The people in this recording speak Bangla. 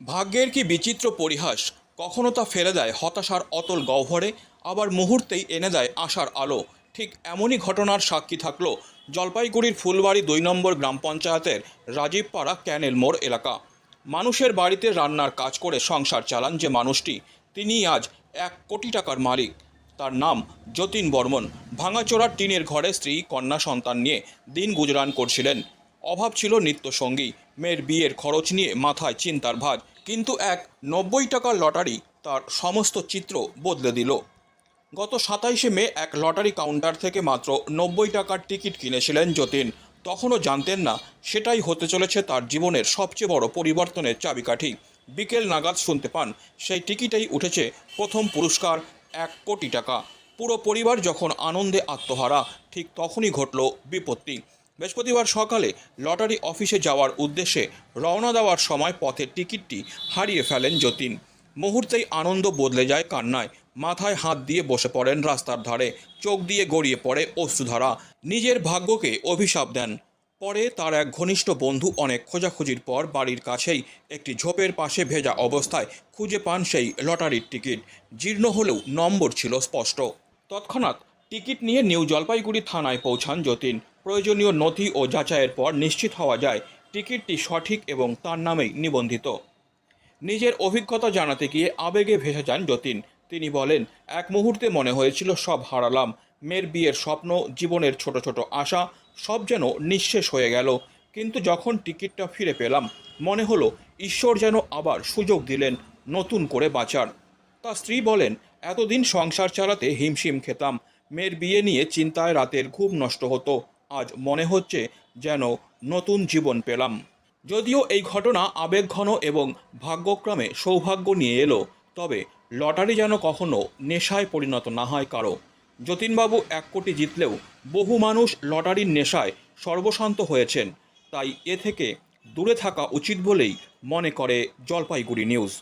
ভাগ্যের কি বিচিত্র পরিহাস? কখনো তা ফেলে দেয় হতাশার অতল গহ্বরে, আবার মুহূর্তেই এনে দেয় আশার আলো। ঠিক এমনই ঘটনার সাক্ষী থাকল জলপাইগুড়ির ফুলবাড়ি দুই নম্বর গ্রাম পঞ্চায়েতের রাজীবপাড়া ক্যানেল মোড় এলাকা। মানুষের বাড়িতে রান্নার কাজ করে সংসার চালান যে মানুষটি তিনি আজ এক কোটি টাকার মালিক। তার নাম যতীন বর্মন। ভাঙাচোরা টিনের ঘরে স্ত্রী, কন্যা, সন্তান নিয়ে দিন গুজরান করছিলেন। অভাব ছিল নিত্যসঙ্গী। মেয়ের বিয়ের খরচ নিয়ে মাথায় চিন্তার ভাঁজ। কিন্তু এক নব্বই টাকার লটারি তার সমস্ত চিত্র বদলে দিল। গত সাতাইশে মে এক লটারি কাউন্টার থেকে মাত্র নব্বই টাকার টিকিট কিনেছিলেন যতীন। তখনও জানতেন না, সেটাই হতে চলেছে তার জীবনের সবচেয়ে বড় পরিবর্তনের চাবিকাঠি। বিকেল নাগাদ শুনতে পান, সেই টিকিটেই উঠেছে প্রথম পুরস্কার, এক কোটি টাকা। পুরো পরিবার যখন আনন্দে আত্মহারা, ঠিক তখনই ঘটল বিপত্তি। বৃহস্পতিবার সকালে লটারি অফিসে যাওয়ার উদ্দেশ্যে রওনা দেওয়ার সময় পথের টিকিটটি হারিয়ে ফেলেন যতীন। মুহূর্তেই আনন্দ বদলে যায় কান্নায়। মাথায় হাত দিয়ে বসে পড়েন রাস্তার ধারে। চোখ দিয়ে গড়িয়ে পড়ে অশ্রুধারা। নিজের ভাগ্যকে অভিশাপ দেন। পরে তার এক ঘনিষ্ঠ বন্ধু অনেক খোঁজাখুঁজির পর বাড়ির কাছেই একটি ঝোপের পাশে ভেজা অবস্থায় খুঁজে পান সেই লটারির টিকিট। জীর্ণ হলেও নম্বর ছিল স্পষ্ট। তৎক্ষণাৎ টিকিট নিয়ে নিউ জলপাইগুড়ি থানায় পৌঁছান যতীন। প্রয়োজনীয় নথি ও যাচাইয়ের পর নিশ্চিত হওয়া যায়, টিকিটটি সঠিক এবং তার নামেই নিবন্ধিত। নিজের অভিজ্ঞতা জানাতে গিয়ে আবেগে ভেসে যান যতীন। তিনি বলেন, এক মুহূর্তে মনে হয়েছিল সব হারালাম। মেয়ের বিয়ের স্বপ্ন, জীবনের ছোট ছোট আশা, সব যেন নিঃশেষ হয়ে গেল। কিন্তু যখন টিকিটটা ফিরে পেলাম, মনে হলো ঈশ্বর যেন আবার সুযোগ দিলেন নতুন করে বাঁচার। তার স্ত্রী বলেন, এতদিন সংসার চালাতে হিমশিম খেতাম। মেয়ের বিয়ে নিয়ে চিন্তায় রাতের ঘুম নষ্ট হতো। আজ মনে হচ্ছে যেন নতুন জীবন পেলাম। যদিও এই ঘটনা আবেগঘন এবং ভাগ্যক্রমে সৌভাগ্য নিয়ে এলো, তবে লটারি যেন কখনো নেশায় পরিণত না হয় কারও। যতীনবাবু এক কোটি জিতলেও বহু মানুষ লটারির নেশায় সর্বশান্ত হয়েছেন, তাই এ থেকে দূরে থাকা উচিত বলেই মনে করে জলপাইগুড়ি নিউজ।